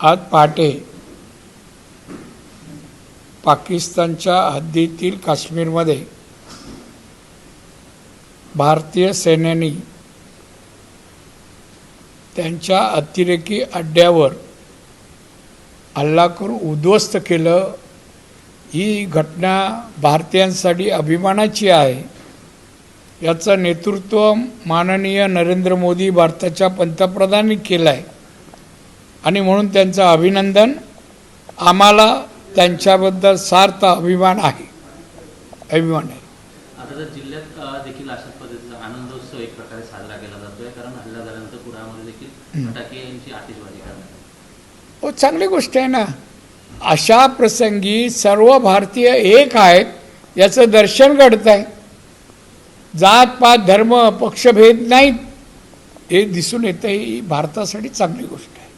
आज पहाटे पाकिस्तानच्या हद्दीतील काश्मीरमध्ये भारतीय सैन्याने त्यांच्या अतिरेकी अड्ड्यावर हल्ला करून उद्ध्वस्त केलं. ही घटना भारतीयांसाठी अभिमानाची आहे. याचं नेतृत्व माननीय नरेंद्र मोदी भारताच्या पंतप्रधानांनी केलं आहे आणि म्हणून त्यांचं अभिनंदन आम्हाला त्यांच्याबद्दल सार्थ अभिमान आहे. अभिमान आहे. आता तर जिल्ह्यात अ, देखील अशाच पद्धतीचा आनंदोत्सव एक प्रकारे साजरा केला जातोय कारण हल्ला झाल्यानंतर कुडामध्ये देखील फटाक्यांची आतिषबाजी करण्यात आली. हो चांगली गोष्ट आहे ना. अशा प्रसंगी सर्व भारतीय एक आहेत याचं दर्शन घडत आहे जात पात धर्म पक्षभेद नाहीत. हे दिसून येतं ही भारतासाठी चांगली गोष्ट आहे.